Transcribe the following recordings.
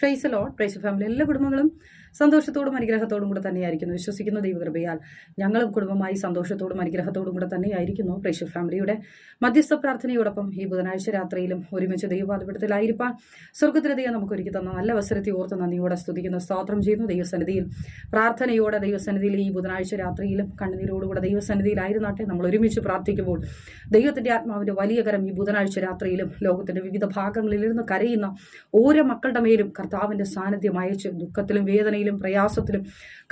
Price low price family എല്ലാ കുടുംബങ്ങളും സന്തോഷത്തോടും അനുഗ്രഹത്തോടും കൂടെ തന്നെയായിരിക്കുന്നു. വിശ്വസിക്കുന്ന ദൈവകൃപയാൽ ഞങ്ങളും കുടുംബമായി സന്തോഷത്തോടും അനുഗ്രഹത്തോടും കൂടെ തന്നെയായിരിക്കുന്നു. പ്രേക്ഷ ഫാമിലിയുടെ മധ്യസ്ഥ പ്രാർത്ഥനയോടൊപ്പം ഈ ബുധനാഴ്ച രാത്രിയിലും ഒരുമിച്ച് ദൈവപാതപ്പെടുത്തലായിരിക്കാൻ സ്വർഗത്തിലെ നമുക്ക് ഒരുക്കി തന്ന നല്ല അവസരത്തെ ഓർത്ത് നന്ദിയോടെ സ്തുതിക്കുന്നു. സ്തോത്രം ചെയ്യുന്നു ദൈവസന്നിധിയിൽ. പ്രാർത്ഥനയോടെ ദൈവസന്നിധിയിൽ ഈ ബുധനാഴ്ച രാത്രിയിലും കണ്ണുനീരോടുകൂടെ ദൈവസന്നിധിയിലായിരുന്നാട്ടെ നമ്മൾ ഒരുമിച്ച് പ്രാർത്ഥിക്കുമ്പോൾ ദൈവത്തിന്റെ ആത്മാവിന്റെ വലിയ കരം ഈ ബുധനാഴ്ച രാത്രിയിലും ലോകത്തിന്റെ വിവിധ ഭാഗങ്ങളിലിരുന്ന് കരയുന്ന ഓരോ മക്കളുടെ മേലും കർത്താവിന്റെ സാന്നിധ്യം അയച്ച് ദുഃഖത്തിലും വേദനയിലും പ്രയാസത്തിലും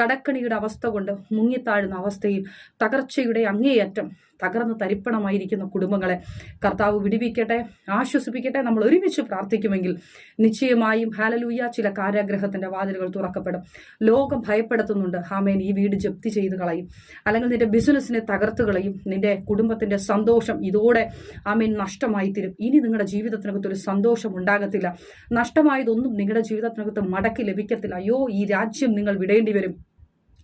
കടക്കണിയുടെ അവസ്ഥ കൊണ്ട് മുങ്ങിത്താഴുന്ന അവസ്ഥയിൽ തകർച്ചയുടെ അങ്ങേയറ്റം തകർന്ന് തരിപ്പണമായിരിക്കുന്ന കുടുംബങ്ങളെ കർത്താവ് വിടിവിക്കട്ടെ ആശ്വസിപ്പിക്കട്ടെ. നമ്മൾ ഒരുമിച്ച് പ്രാർത്ഥിക്കുമെങ്കിൽ നിശ്ചയമായും ഹാലലൂയ ചില കാരാഗ്രഹത്തിന്റെ വാതിലുകൾ തുറക്കപ്പെടും. ലോകം ഭയപ്പെടുത്തുന്നുണ്ട്. ഹാമേൻ ഈ വീട് ജപ്തി ചെയ്ത് കളയും. അല്ലെങ്കിൽ നിന്റെ ബിസിനസ്സിനെ തകർത്ത് കളയും. നിന്റെ കുടുംബത്തിന്റെ സന്തോഷം ഇതോടെ ആമേൻ നഷ്ടമായി തീരും ഇനി നിങ്ങളുടെ ജീവിതത്തിനകത്ത് ഒരു സന്തോഷം ഉണ്ടാകത്തില്ല. നഷ്ടമായതൊന്നും നിങ്ങളുടെ ജീവിതത്തിനകത്ത് മടക്കി ലഭിക്കത്തില്ല. അയ്യോ ഈ രാജ്യം നിങ്ങൾ വിടേണ്ടി വരും.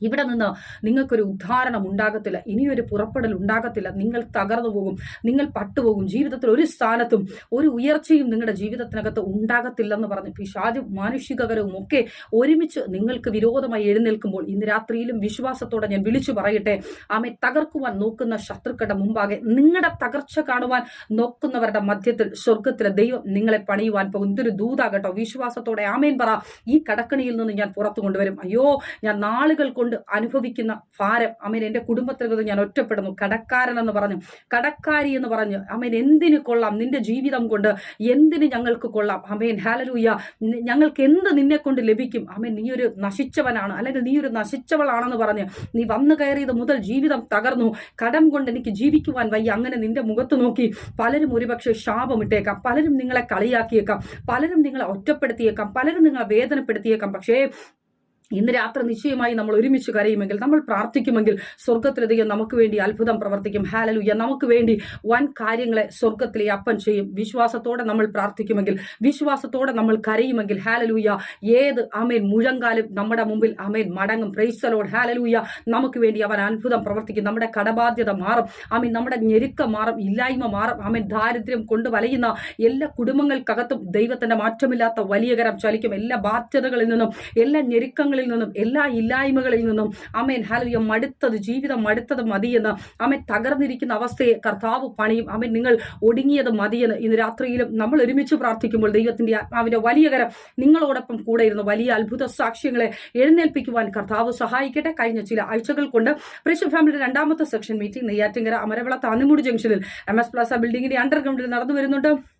ഇവിടെ നിന്ന് നിങ്ങൾക്കൊരു ഉദ്ധാരണം ഉണ്ടാകത്തില്ല. ഇനിയൊരു പുറപ്പെടൽ ഉണ്ടാകത്തില്ല. നിങ്ങൾ തകർന്നു പോകും. നിങ്ങൾ പട്ടുപോകും ജീവിതത്തിൽ ഒരു സ്ഥാനത്തും ഒരു ഉയർച്ചയും നിങ്ങളുടെ ജീവിതത്തിനകത്ത് ഉണ്ടാകത്തില്ലെന്ന് പറഞ്ഞ് പിശാചും മാനുഷികകരവും ഒക്കെ ഒരുമിച്ച് നിങ്ങൾക്ക് വിരോധമായി എഴുന്നേൽക്കുമ്പോൾ ഇന്ന് രാത്രിയിലും വിശ്വാസത്തോടെ ഞാൻ വിളിച്ചു പറയട്ടെ. ആമെ തകർക്കുവാൻ നോക്കുന്ന ശത്രുക്കളുടെ മുമ്പാകെ നിങ്ങളുടെ തകർച്ച കാണുവാൻ നോക്കുന്നവരുടെ മധ്യത്തിൽ സ്വർഗത്തിലെ ദൈവം നിങ്ങളെ പണിയുവാൻ പോകും. ഇതൊരു ദൂതാകട്ടോ വിശ്വാസത്തോടെ ആമേൻ പറ. ഈ കടക്കണിയിൽ നിന്ന് ഞാൻ പുറത്തു കൊണ്ടുവരും. അയ്യോ ഞാൻ നാളുകൾ കൊണ്ട് അനുഭവിക്കുന്ന ഭാരം. അമേൻ എന്റെ കുടുംബത്തിൽ ഞാൻ ഒറ്റപ്പെടുന്നു. കടക്കാരൻ എന്ന് പറഞ്ഞു. കടക്കാരി എന്ന് പറഞ്ഞു. അമേൻ എന്തിന് കൊള്ളാം? നിന്റെ ജീവിതം കൊണ്ട് എന്തിന് ഞങ്ങൾക്ക് കൊള്ളാം? അമേൻ ഹാലലൂയ ഞങ്ങൾക്ക് എന്ത് നിന്നെ കൊണ്ട് ലഭിക്കും? അമേൻ നീ ഒരു നശിച്ചവനാണ്. അല്ലെങ്കിൽ നീ ഒരു നശിച്ചവളാണെന്ന് പറഞ്ഞ് നീ വന്നു കയറിയത് മുതൽ ജീവിതം തകർന്നു. കടം കൊണ്ട് എനിക്ക് ജീവിക്കുവാൻ വയ്യ. അങ്ങനെ നിന്റെ മുഖത്ത് നോക്കി പലരും ഒരുപക്ഷെ ശാപമിട്ടേക്കാം പലരും നിങ്ങളെ കളിയാക്കിയേക്കാം. പലരും നിങ്ങളെ ഒറ്റപ്പെടുത്തിയേക്കാം. പലരും നിങ്ങളെ വേദനപ്പെടുത്തിയേക്കാം. പക്ഷേ ഇന്ന് രാത്രി നിശ്ചയമായി നമ്മൾ ഒരുമിച്ച് കരയുമെങ്കിൽ നമ്മൾ പ്രാർത്ഥിക്കുമെങ്കിൽ സ്വർഗത്തിലധികം നമുക്ക് വേണ്ടി അത്ഭുതം പ്രവർത്തിക്കും. ഹാലലുയ്യ നമുക്ക് വേണ്ടി വൻ കാര്യങ്ങളെ സ്വർഗത്തിലെ അപ്പൻ ചെയ്യും. വിശ്വാസത്തോടെ നമ്മൾ പ്രാർത്ഥിക്കുമെങ്കിൽ വിശ്വാസത്തോടെ നമ്മൾ കരയുമെങ്കിൽ ഹാലലൂയ ഏത് അമേൻ മുഴങ്കാലും നമ്മുടെ മുമ്പിൽ അമേൻ മടങ്ങും. പ്രൈസലോട് ഹാലലൂയ നമുക്ക് വേണ്ടി അവൻ അത്ഭുതം പ്രവർത്തിക്കും. നമ്മുടെ കടബാധ്യത മാറും. അമീൻ നമ്മുടെ ഞെരുക്കം മാറും. ഇല്ലായ്മ മാറും. അമേൻ ദാരിദ്ര്യം കൊണ്ട് വലയുന്ന എല്ലാ കുടുംബങ്ങൾക്കകത്തും ദൈവത്തിന്റെ മാറ്റമില്ലാത്ത വലിയ കരം ചലിക്കും. എല്ലാ ബാധ്യതകളിൽ നിന്നും എല്ലാ ഞെരുക്കങ്ങളിൽ നിന്നും എല്ലാ ഇല്ലായ്മകളിൽ നിന്നും അമേൻ ഹലയ മടുത്തത് ജീവിതം മടുത്തത് മതിയെന്ന് അമേൻ തകർന്നിരിക്കുന്ന അവസ്ഥയെ കർത്താവ് പണിയും. അമേൻ നിങ്ങൾ ഒടുങ്ങിയത് മതിയെന്ന് ഇന്ന് രാത്രിയിലും നമ്മൾ ഒരുമിച്ച് പ്രാർത്ഥിക്കുമ്പോൾ ദൈവത്തിന്റെ ആത്മാവിന്റെ വലിയ കരം നിങ്ങളോടൊപ്പം കൂടെ ഇരുന്ന് വലിയ അത്ഭുത സാക്ഷ്യങ്ങളെ എഴുന്നേൽപ്പിക്കുവാൻ കർത്താവ് സഹായിക്കട്ടെ. കഴിഞ്ഞ ചില ആഴ്ചകൾ കൊണ്ട് പ്രിഷൻ ഫാമിലിയുടെ രണ്ടാമത്തെ സെക്ഷൻ മീറ്റിംഗ് നെയ്യാറ്റിങ്കര അമരവിള താന്നിമൂടി ജംഗ്ഷനിൽ എം എസ് പ്ലാസ ബിൽഡിംഗിന്റെ അണ്ടർഗ്രൗണ്ടിൽ നടന്നു വരുന്നുണ്ട്.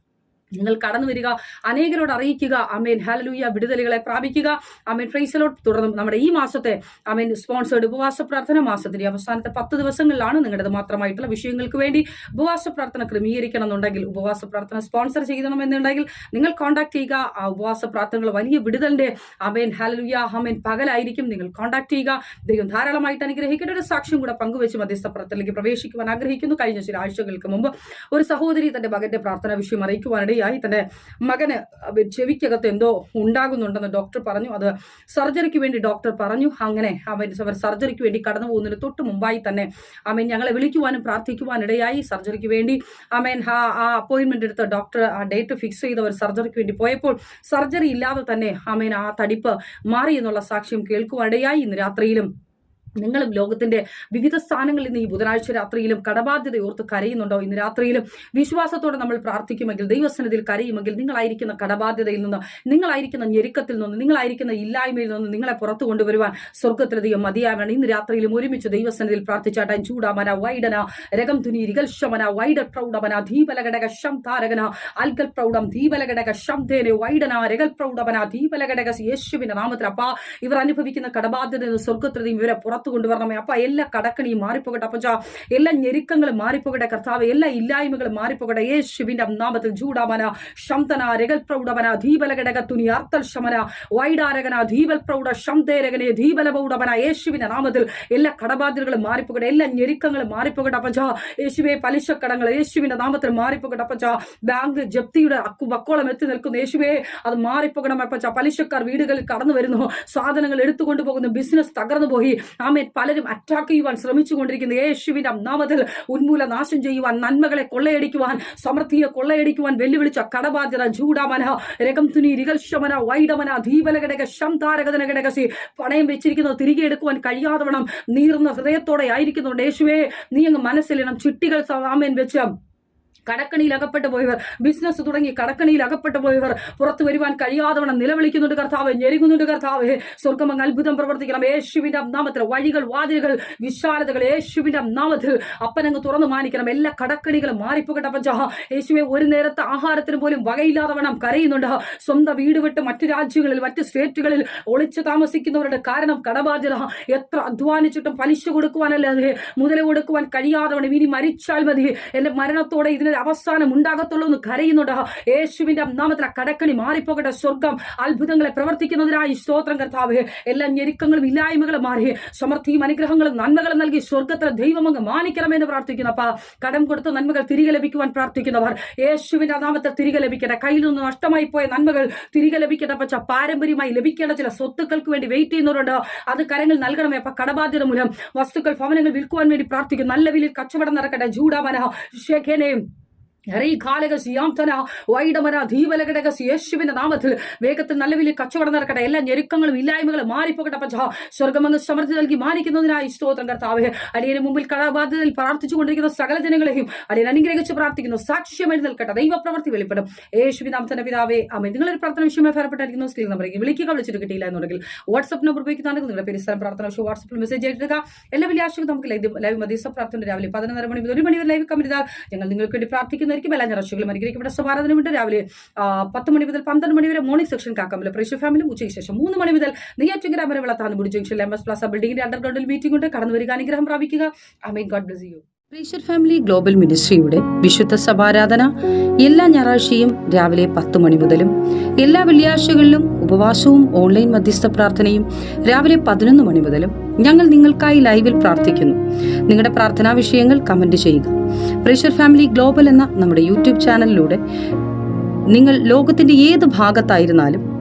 നിങ്ങൾ കടന്നു വരിക അനേകരോട് അറിയിക്കുക. അമേൻ ഹാലലൂയ വിടുതലുകളെ പ്രാപിക്കുക. അമേൻ ഫ്രൈസലോട്ട് തുടർന്നും നമ്മുടെ ഈ മാസത്തെ അമേൻ സ്പോൺസേഡ് ഉപവാസ പ്രാർത്ഥന മാസത്തിന്റെ അവസാനത്തെ പത്ത് ദിവസങ്ങളിലാണ് നിങ്ങളുടെ മാത്രമായിട്ടുള്ള വിഷയങ്ങൾക്ക് വേണ്ടി ഉപവാസ പ്രാർത്ഥന ക്രമീകരിക്കണം എന്നുണ്ടെങ്കിൽ ഉപവാസ പ്രാർത്ഥന സ്പോൺസർ ചെയ്യണമെന്നുണ്ടെങ്കിൽ നിങ്ങൾ കോൺടാക്ട് ചെയ്യുക. ആ ഉപവാസ പ്രാർത്ഥനകൾ വലിയ വിടുതലിന്റെ അമേൻ ഹാലലൂയ അമേൻ പകലായിരിക്കും. നിങ്ങൾ കോൺടാക്ട് ചെയ്യുക. ദൈവം ധാരാളമായിട്ട് അനുഗ്രഹിക്കേണ്ട ഒരു സാക്ഷ്യം കൂടെ പങ്കുവെച്ച് മധ്യസ്ഥ പ്രാർത്ഥനയിലേക്ക് പ്രവേശിക്കുവാൻ ആഗ്രഹിക്കുന്നു. കഴിഞ്ഞ ചില ആഴ്ചകൾക്ക് മുമ്പ് ഒരു സഹോദരി തന്റെ മകന്റെ പ്രാർത്ഥന വിഷയം അറിയിക്കുവാനിടയായി. തന്റെ മകന് ചെവിക്കകത്ത് എന്തോ ഉണ്ടാകുന്നുണ്ടെന്ന് ഡോക്ടർ പറഞ്ഞു. അത് സർജറിക്ക് വേണ്ടി ഡോക്ടർ പറഞ്ഞു. അങ്ങനെ അവൻ അവർ സർജറിക്ക് വേണ്ടി കടന്നു പോകുന്നതിന് തൊട്ട് മുമ്പായി തന്നെ അമ്മ ഞങ്ങളെ വിളിക്കുവാനും പ്രാർത്ഥിക്കുവാനിടയായി സർജറിക്ക് വേണ്ടി അമ്മ ആ ആ അപ്പോയിന്റ്മെന്റ് എടുത്ത ഡോക്ടർ ആ ഡേറ്റ് ഫിക്സ് ചെയ്ത് അവർ സർജറിക്ക് വേണ്ടി പോയപ്പോൾ സർജറി ഇല്ലാതെ തന്നെ അമ്മ ആ തടിപ്പ് മാറി എന്നുള്ള സാക്ഷ്യം കേൾക്കുവാനിടയായി ഇന്ന് രാത്രിയിലും നിങ്ങളും ലോകത്തിന്റെ വിവിധ സ്ഥാനങ്ങളിൽ നിന്ന് ഈ ബുധനാഴ്ച രാത്രിയിലും കടബാധ്യത ഓർത്ത് കരയുന്നുണ്ടോ? ഇന്ന് രാത്രിയിലും വിശ്വാസത്തോടെ നമ്മൾ പ്രാർത്ഥിക്കുമെങ്കിൽ ദൈവസന്നിധിയിൽ കരയുമെങ്കിൽ നിങ്ങളായിരിക്കുന്ന കടബാധ്യതയിൽ നിന്ന് നിങ്ങളായിരിക്കുന്ന ഞെരുക്കത്തിൽ നിന്ന് നിങ്ങളായിരിക്കുന്ന ഇല്ലായ്മയിൽ നിന്ന് നിങ്ങളെ പുറത്തു കൊണ്ടുവരുവാൻ സ്വർഗത്തിലധികം മതിയാവണം ഇന്ന് രാത്രിയിലും ഒരുമിച്ച് ദൈവസന്നിധിയിൽ പ്രാർത്ഥിച്ചാട്ടാൻ ചൂടാമന വൈഡന രകം തുനി രികൽശമന വൈഡ പ്രൗഢമന ധീപലഘടക ശം താരകന അൽഗൽ പ്രൗഢം ധീപലഘടക ശം തേനെ വൈഡന രകൽ പ്രൗഢമന ധീപലഘടക യേശുവിന്റെ നാമത്തിൽ അപ്പാ. ഇവർ അനുഭവിക്കുന്ന കടബാധ്യത സ്വർഗത്തിൽ ഇവരെ പുറത്തു കൊണ്ടുവരണമേ അപ്പ എല്ലാ കടക്കണിയും മാറിപ്പോകട്ടെ. അപ്പച്ച എല്ലാ ഞെരുക്കങ്ങളും മാറിപ്പോകട്ടെ കർത്താവ്. എല്ലാ ഇല്ലായ്മകളും മാറിപ്പോകട്ടെ. യേശുവിന്റെ നാമത്തിൽ ജൂഡാമന ശംതന രഗൽ പ്രൗഢമന ധീപലഘടക തുനി അർത്തൽ ശമന വൈഡാരകന ധീബൽ പ്രൗഢ ശംതേരകനെ ധീപല പ്രൗഢമന യേശുവിന്റെ നാമത്തിൽ എല്ലാ കടബാധ്യതകളും മാറിപ്പോകട്ടെ. എല്ലാ ഞെരുക്കങ്ങളും മാറിപ്പോകട്ടെ. അപ്പച്ച യേശുവെ പലിശക്കടങ്ങൾ യേശുവിന്റെ നാമത്തിൽ മാറിപ്പോകട്ടെ. അപ്പച്ച ബാങ്ക് ജപ്തിയുടെ വക്കോളം എത്തി നിൽക്കുന്ന. യേശുവെ അത് മാറിപ്പോകണം. അപ്പച്ച പലിശക്കാർ വീടുകളിൽ കടന്നു വരുന്നു. സാധനങ്ങൾ എടുത്തുകൊണ്ടു പോകുന്നു ബിസിനസ് തകർന്നു പോയി. ആമേൻ ആമേൻ. പലരും അറ്റാക്ക് ചെയ്യുവാൻ ശ്രമിച്ചുകൊണ്ടിരിക്കുന്ന. യേശുവിന്റെ നാമത്തിൽ ഉന്മൂല നാശം ചെയ്യുവാൻ നന്മകളെ കൊള്ളയടിക്കുവാൻ സമൃദ്ധിയെ കൊള്ളയടിക്കുവാൻ വെല്ലുവിളിച്ച കടബാധ്യത ജൂഡാമന രകം തുനി രികൽശമന വൈഡമന ശംതാരകതനഘടകസി പണയം വെച്ചിരിക്കുന്നത് തിരികെ എടുക്കുവാൻ കഴിയാതവണം നീർന്ന ഹൃദയത്തോടെ ആയിരിക്കുന്നുണ്ട്. യേശുവേ നീ അങ്ങ് മനസ്സിലിടണം ചിട്ടികൾ ആമേൻ വെച്ച് കടക്കണിയിൽ അകപ്പെട്ടു പോയവർ ബിസിനസ് തുടങ്ങി കടക്കണിയിൽ അകപ്പെട്ടു പോയവർ പുറത്തു വരുവാൻ കഴിയാതവണ്ണം നിലവിളിക്കുന്നുണ്ട് കർത്താവ് ഞെരുങ്ങുന്നുണ്ട് കർത്താവ്. സ്വർഗമങ്ങ് അത്ഭുതം പ്രവർത്തിക്കണം. യേശുവിന്റെ നാമത്തിൽ വഴികൾ വാതിലുകൾ വിശാലതകൾ യേശുവിന്റെ നാമത്തിൽ അപ്പനങ്ങ് തുറന്നു മാനിക്കണം. എല്ലാ കടക്കണികളും മാറിപ്പോകട്ടെ പഞ്ച യേശുവെ ഒരു നേരത്തെ ആഹാരത്തിന് പോലും വകയില്ലാതവണ്ണം കരയുന്നുണ്ട്. സ്വന്തം വീട് വിട്ട് മറ്റു രാജ്യങ്ങളിൽ മറ്റ് സ്റ്റേറ്റുകളിൽ ഒളിച്ചു താമസിക്കുന്നവരുടെ കാരണം കടബാധ്യത. എത്ര അധ്വാനിച്ചിട്ടും പലിശ കൊടുക്കുവാനല്ലാതെ മുതൽ കൊടുക്കുവാൻ കഴിയാതവണ്ണം ഇനി മരിച്ചാൽ മതി. എന്റെ മരണത്തോടെ ഇതിനൊരു അവസാനം ഉണ്ടാകത്തുള്ളൂ എന്ന് കരയുന്നുണ്ട്. യേശുവിന്റെ നാമത്തിൽ കടക്കണി മാറിപ്പോകട്ടെ. സ്വർഗം അത്ഭുതങ്ങളെ പ്രവർത്തിക്കുന്നതിനായി സ്തോത്രം കർത്താവ്. എല്ലാ ഞെരുക്കങ്ങളും ഇല്ലായ്മകളും മാറി. സമൃദ്ധിയും അനുഗ്രഹങ്ങളും നന്മകളും നൽകി സ്വർഗത്തിലെ ദൈവം അങ്ങ് മാനിക്കണമെന്ന് പ്രാർത്ഥിക്കുന്നു. അപ്പ കടം കൊടുത്ത നന്മകൾ തിരികെ ലഭിക്കുവാൻ പ്രാർത്ഥിക്കുന്നവർ യേശുവിന്റെ നാമത്തെ തിരികെ ലഭിക്കട്ടെ. കയ്യിൽ നിന്ന് നഷ്ടമായി പോയ നന്മകൾ തിരികെ ലഭിക്കട്ടെ. പച്ച പാരമ്പര്യമായി ലഭിക്കേണ്ട ചില സ്വത്തുക്കൾക്ക് വേണ്ടി വെയിറ്റ് ചെയ്യുന്നവരുണ്ട്. അത് കരങ്ങൾ നൽകണമേ. അപ്പൊ കടബാധ്യത മൂലം വസ്തുക്കൾ ഭവനങ്ങൾ വിൽക്കുവാൻ വേണ്ടി പ്രാർത്ഥിക്കും നല്ല വിലയിൽ കച്ചവടം നടക്കട്ടെ. ജൂഡാമന യേശുവിന്റെ നാമത്തിൽ വേഗത്തിൽ നല്ല വലിയ കച്ചവടം നടക്കട്ടെ. എല്ലാ ഞെരുക്കങ്ങളും ഇല്ലായ്മകളും മാറിപ്പോകട്ടെ പച്ച സ്വർഗമങ്ങ് സമൃദ്ധി നൽകി മാനിക്കുന്നതിനായി സ്തോത്രം കർത്താവേ. അടിയന് മുമ്പിൽ കടബാധ്യതയിൽ പ്രാർത്ഥിച്ചുകൊണ്ടിരിക്കുന്ന സകല ജനങ്ങളെയും അടിയൻ അനുഗ്രഹിച്ച് പ്രാർത്ഥിക്കുന്നു. സാക്ഷ്യം എഴുന്നേൽക്കട്ടെ ദൈവപ്രവർത്തി വെളിപ്പെടും. യേശുവി നാമത്തിന്റെ പിതാവേ. അമ്മ നിങ്ങളൊരു പ്രാർത്ഥന വിഷയമായി ഫലപ്പെട്ടായിരിക്കുന്നു സ്ക്രീൻ നമ്പറേക്ക് വിളിക്കുക. വിളിച്ചിട്ട് കിട്ടിയില്ല എന്നുണ്ടെങ്കിൽ വാട്സ്ആപ്പ് നമ്പർ ഉപയോഗിക്കുന്നുണ്ടെങ്കിൽ നിങ്ങളുടെ പേര് സ്ഥലം പ്രാർത്ഥന വിഷയം വാട്സ്ആപ്പിൽ മെസ്സേജ് അയക്കുക എല്ലാ വലിയ നമുക്ക് ലൈവ് ലൈവ് മതീസ പ്രാർത്ഥന രാവിലെ പതിനൊന്നര മണി ഒരു മണി വരെ ലൈവ് ഞങ്ങൾ നിങ്ങൾക്ക് വേണ്ടി പ്രാർത്ഥിക്കുന്നതായിരിക്കും എല്ലാ ഞായറാഴ്ചകളും അനുഗ്രഹിക്കപ്പെട്ട ഉണ്ട്. രാവിലെ പത്ത് മണി മുതൽ പന്ത്രണ്ട് മണി വരെ മോർണിംഗ് സെക്ഷൻ കാക്കാമല്ല പ്രേക്ഷ ഫാമിലി ഉച്ചയ്ക്ക് ശേഷം മൂന്ന് മണി മുതൽ നെയ്യാറ്റിങ്കര വരെ Vellathannupudi junction M S plaza ബിൽഡിംഗിന്റെ അണ്ടർഗ്രൗണ്ടിൽ മീറ്റിംഗ് ഉണ്ട്. കടന്നു വരിക അനുഗ്രഹം പ്രാപിക്കുക. God bless you പ്രീഷർ family global മിനിസ്ട്രിയുടെ വിശുദ്ധ സഭാരാധന എല്ലാ ഞായറാഴ്ചയും രാവിലെ പത്ത് മണി മുതലും എല്ലാ വെള്ളിയാഴ്ചകളിലും ഉപവാസവും ഓൺലൈൻ മധ്യസ്ഥ പ്രാർത്ഥനയും രാവിലെ പതിനൊന്ന് മണി മുതലും ഞങ്ങൾ നിങ്ങൾക്കായി ലൈവിൽ പ്രാർത്ഥിക്കുന്നു. നിങ്ങളുടെ പ്രാർത്ഥനാ വിഷയങ്ങൾ കമന്റ് ചെയ്യുക. പ്രഷർ ഫാമിലി ഗ്ലോബൽ എന്ന നമ്മുടെ യൂട്യൂബ് ചാനലിലൂടെ നിങ്ങൾ ലോകത്തിന്റെ ഏത് ഭാഗത്തായിരുന്നാലും